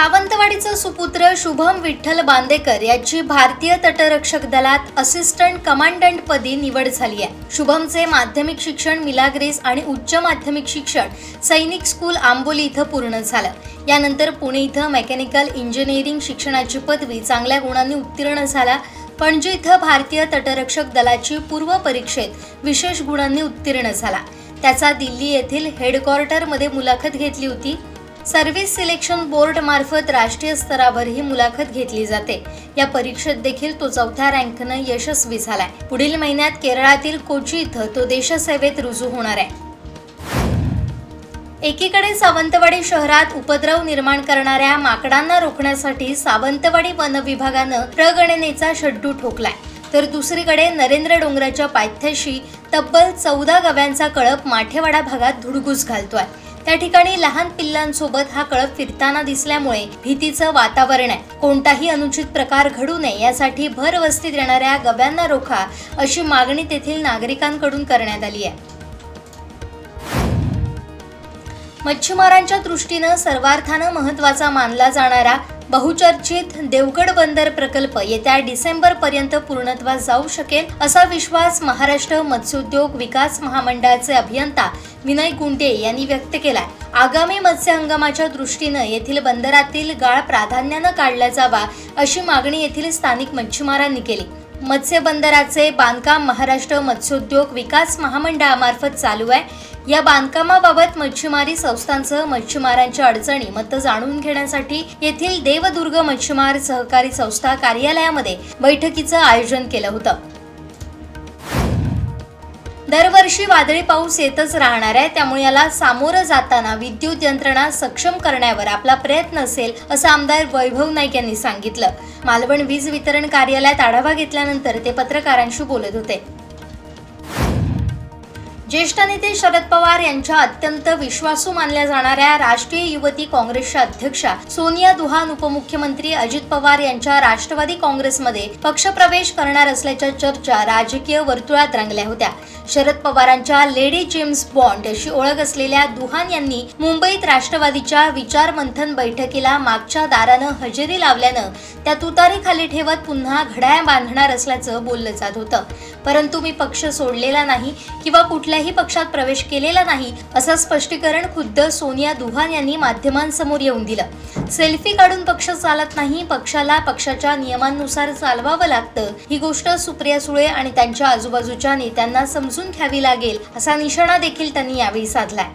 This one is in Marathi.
सावंतवाडीचा सुपुत्र शुभम विठ्ठल बांदेकर याची भारतीय तटरक्षक दलात असिस्टंट कमांडंट पदी निवड झाली आहे शुभमचे माध्यमिक शिक्षण मिलाग्रेस आणि उच्च माध्यमिक शिक्षण सैनिक स्कूल आंबोली इथं पूर्ण झालं. यानंतर पुणे इथं मेकॅनिकल इंजिनिअरिंग शिक्षणाची पदवी चांगल्या गुणांनी उत्तीर्ण झाला. पणजी इथं भारतीय तटरक्षक दलाची पूर्व परीक्षेत विशेष गुणांनी उत्तीर्ण झाला. त्याचा दिल्ली येथील हेडक्वार्टरमध्ये मुलाखत घेतली होती. सर्व्हिस सिलेक्शन बोर्ड मार्फत राष्ट्रीय स्तरावर ही मुलाखत घेतली जाते. या परीक्षेत देखील तो चौथ्या रँकनं यशस्वी झालाय. पुढील महिन्यात केरळातील कोची इथं तो देशसेवेत रुजू होणार आहे. एकीकडे सावंतवाडी शहरात उपद्रव निर्माण करणाऱ्या माकडांना रोखण्यासाठी सावंतवाडी वन विभागानं प्रगणनेचा शड्डू ठोकलाय. तर दुसरीकडे नरेंद्र डोंगराच्या पायथ्याशी तब्बल चौदा गव्यांचा कळप माठेवाडा भागात धुडगूस घालतोय. त्या ठिकाणी लहान पिल्लांसोबत हा कळप फिरताना दिसल्यामुळे भीतीचं वातावरण आहे. कोणताही अनुचित प्रकार घडू नये यासाठी भर वस्तीत येणाऱ्या गव्यांना रोखा अशी मागणी तेथील नागरिकांकडून करण्यात आली आहे. मच्छीमारांच्या दृष्टीनं सर्वार्थानं महत्त्वाचा मानला जाणारा बहुचर्चित देवगड बंदर प्रकल्प येत्या डिसेंबर पर्यंत पूर्णत्वास जाऊ शकेल असा विश्वास महाराष्ट्र मत्स्योद्योग विकास महामंडळाचे अभियंता विनय गुंडे यांनी व्यक्त केलाय. आगामी मत्स्य हंगामाच्या दृष्टीनं येथील बंदरातील गाळ प्राधान्यानं काढला जावा अशी मागणी येथील स्थानिक मच्छीमारांनी केली. मत्स्य बंदराचे बांधकाम महाराष्ट्र मत्स्योद्योग विकास महामंडळामार्फत चालू आहे. या बांधकामाबाबत मच्छीमारी संस्थांसह मच्छीमारांच्या अडचणी मत जाणून घेण्यासाठी येथील देवदुर्ग मच्छीमार सहकारी संस्था कार्यालयामध्ये बैठकीचं आयोजन केलं होतं. दरवर्षी वादळी पाऊस येतच राहणार आहे त्यामुळे याला सामोरं जाताना विद्युत यंत्रणा सक्षम करण्यावर आपला प्रयत्न असेल असं आमदार वैभव नाईक यांनी सांगितलं. मालवण वीज वितरण कार्यालयात आढावा घेतल्यानंतर ते पत्रकारांशी बोलत होते. ज्येष्ठ नेते शरद पवार यांच्या अत्यंत विश्वासू मानल्या जाणाऱ्या राष्ट्रीय युवती काँग्रेसच्या अध्यक्षा सोनिया दुहान उपमुख्यमंत्री अजित पवार यांच्या राष्ट्रवादी काँग्रेसमध्ये पक्षप्रवेश करणार असल्याच्या चर्चा राजकीय वर्तुळात रंगल्या होत्या. शरद पवारांच्या लेडी जेम्स बॉन्ड अशी ओळख असलेल्या दुहान यांनी मुंबईत राष्ट्रवादीच्या विचारमंथन बैठकीला मागच्या दारानं हजेरी लावल्यानं त्या तुतारी ठेवत पुन्हा घड्याळ बांधणार असल्याचं बोललं जात होतं. परंतु मी पक्ष सोडलेला नाही किंवा कुठल्याही पक्षात प्रवेश केलेला नाही असं स्पष्टीकरण खुद्द सोनिया दुहान यांनी माध्यमांसमोर येऊन दिलं. सेल्फी काढून पक्ष चालत नाही पक्षाला पक्षाच्या नियमांनुसार चालवावं लागतं ही गोष्ट सुप्रिया सुळे आणि त्यांच्या आजूबाजूच्या नेत्यांना समजून घ्यावी लागेल असा निशाणा देखील त्यांनी यावेळी साधलाय.